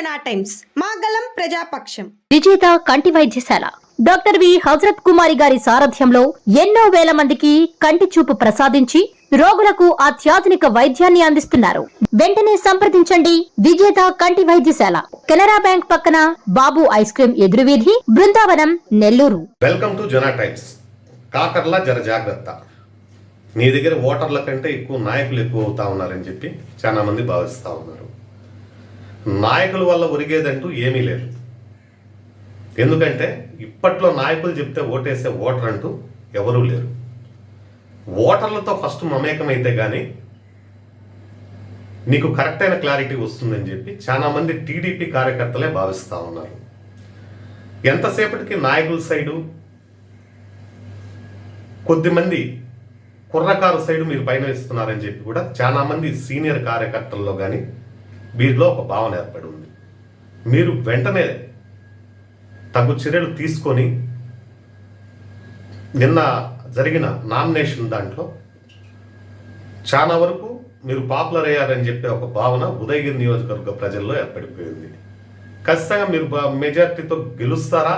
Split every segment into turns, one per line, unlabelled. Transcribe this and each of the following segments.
జనా టైమ్స్ మాగలం ప్రజాపక్షం.
విజేత కంటి వైద్యశాల. Doctor V. హజరత్ కుమారి గారి సారథ్యంలో ఎన్నో వేల మందికి కంటి చూపు ప్రసాదించి రోగులకు అత్యాధునిక వైద్యాన్ని అందిస్తున్నారు. వెంటనే సంప్రదించండి విజేత కంటి వైద్యశాల. కెనరా బ్యాంక్ పక్కన Babu ice cream ఎదురువీధి Brindavanam Nellore.
Welcome to Jana times. Kakarla జర జాగ్రత్త. నీ దగ్గర ఓటర్ల కంటే ఎక్కువ నాయకులు ఎక్కువ అవుతా ఉన్నారని చెప్పి చాలా మంది భావిస్తూ ఉన్నారు. నాయకుల వల్ల ఒరిగేదంటూ ఏమీ లేదు. ఎందుకంటే ఇప్పట్లో నాయకులు చెప్తే ఓటేసే ఓటర్ అంటూ ఎవరూ లేరు. ఓటర్లతో ఫస్ట్ మమేకమైతే కానీ నీకు కరెక్ట్ అయిన క్లారిటీ వస్తుందని చెప్పి చాలా మంది టీడీపీ కార్యకర్తలే భావిస్తూ ఉన్నారు. ఎంతసేపటికి నాయకుల సైడు కొద్దిమంది కుర్రకారు సైడు మీరు పైన ఇస్తున్నారని చెప్పి కూడా చాలా మంది సీనియర్ కార్యకర్తల్లో కానీ వీరిలో ఒక భావన ఏర్పడి ఉంది. మీరు వెంటనే తగు చర్యలు తీసుకొని నిన్న జరిగిన నామినేషన్ దాంట్లో చాలా వరకు మీరు పాపులర్ అయ్యారని చెప్పే ఒక భావన ఉదయగిరి నియోజకవర్గ ప్రజల్లో ఏర్పడిపోయింది. ఖచ్చితంగా మీరు మెజార్టీతో గెలుస్తారా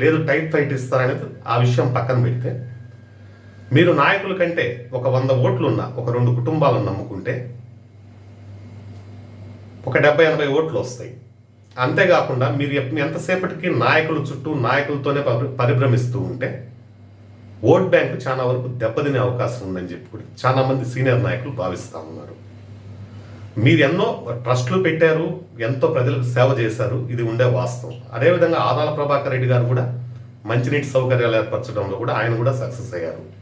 లేదు టైట్ ఫైట్ ఇస్తారా అనేది ఆ విషయం పక్కన పెడితే మీరు నాయకుల కంటే ఒక వంద ఓట్లు ఉన్న ఒక రెండు కుటుంబాలను నమ్ముకుంటే ఒక డెబ్బై ఎనభై ఓట్లు వస్తాయి. అంతేకాకుండా మీరు ఎంతసేపటికి నాయకుల చుట్టూ నాయకులతోనే పరి- పరిభ్రమిస్తూ ఉంటే ఓట్ బ్యాంక్ చాలా వరకు దెబ్బతినే అవకాశం ఉందని చెప్పి కూడా చాలా మంది సీనియర్ నాయకులు భావిస్తూ ఉన్నారు. మీరు ఎన్నో ట్రస్టులు పెట్టారు ఎంతో ప్రజలకు సేవ చేశారు ఇది ఉండే వాస్తవం. అదేవిధంగా ఆదాల ప్రభాకర్ రెడ్డి గారు కూడా మంచినీటి సౌకర్యాలు ఏర్పరచడంలో కూడా ఆయన కూడా సక్సెస్ అయ్యారు.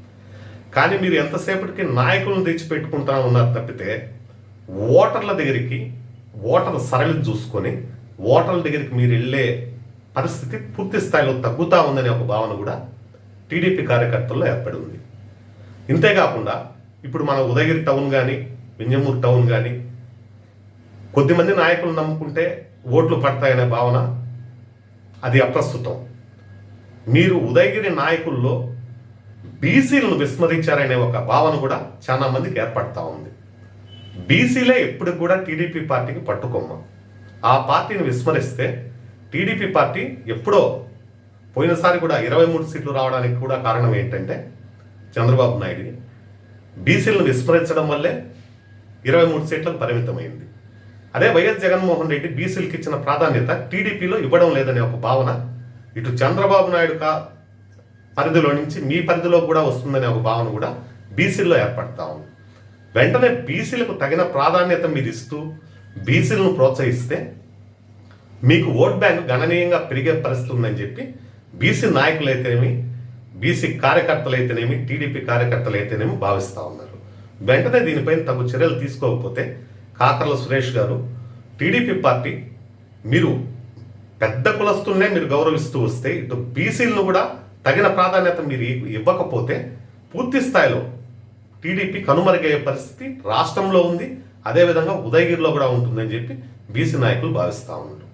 కానీ మీరు ఎంతసేపటికి నాయకులను తెచ్చిపెట్టుకుంటా ఉన్నారు తప్పితే ఓటర్ల దగ్గరికి ఓటర్ సరళి చూసుకొని ఓటర్ల దగ్గరికి మీరు వెళ్ళే పరిస్థితి పూర్తి స్థాయిలో తగ్గుతూ ఉందనే ఒక భావన కూడా టీడీపీ కార్యకర్తల్లో ఏర్పడి ఉంది. ఇంతేకాకుండా ఇప్పుడు మన ఉదయగిరి టౌన్ కానీ వింజమూరు టౌన్ కానీ కొద్దిమంది నాయకులు నమ్ముకుంటే ఓట్లు పడతాయనే భావన అది అప్రస్తుతం. మీరు ఉదయగిరి నాయకుల్లో బీసీలను విస్మరించారనే ఒక భావన కూడా చాలా మందికి ఏర్పడతా ఉంది. బీసీలే ఎప్పుడు కూడా టీడీపీ పార్టీకి పట్టుకోమ్మ. ఆ పార్టీని విస్మరిస్తే టీడీపీ పార్టీ ఎప్పుడో పోయినసారి కూడా ఇరవై మూడు సీట్లు రావడానికి కూడా కారణం ఏంటంటే చంద్రబాబు నాయుడు బీసీలను విస్మరించడం వల్లే ఇరవై మూడు సీట్లకు పరిమితమైంది. అదే వైఎస్ జగన్మోహన్ రెడ్డి బీసీలకు ఇచ్చిన ప్రాధాన్యత టీడీపీలో ఇవ్వడం లేదనే ఒక భావన ఇటు చంద్రబాబు నాయుడు కా పరిధిలో నుంచి మీ పరిధిలో కూడా వస్తుందనే ఒక భావన కూడా బీసీల్లో ఏర్పడతా ఉంది. వెంటనే బీసీలకు తగిన ప్రాధాన్యత మీరు ఇస్తూ బీసీలను ప్రోత్సహిస్తే మీకు ఓట్ బ్యాంక్ గణనీయంగా పెరిగే పరిస్థితి ఉందని చెప్పి బీసీ నాయకులైతేనేమి బీసీ కార్యకర్తలైతేనేమి టీడీపీ కార్యకర్తలైతేనేమి భావిస్తూ ఉన్నారు. వెంటనే దీనిపైన తగు చర్యలు తీసుకోకపోతే కాకర్ల సురేష్ గారు టీడీపీ పార్టీ మీరు పెద్ద కులస్తుల్నే మీరు గౌరవిస్తూ వస్తే ఇటు బీసీలను కూడా తగిన ప్రాధాన్యత మీరు ఇవ్వకపోతే పూర్తి స్థాయిలో టీడీపీ కనుమరుగయ్యే పరిస్థితి రాష్ట్రంలో ఉంది. అదేవిధంగా ఉదయగిరిలో కూడా ఉంటుందని చెప్పి బీసీ నాయకులు భావిస్తూ ఉన్నారు.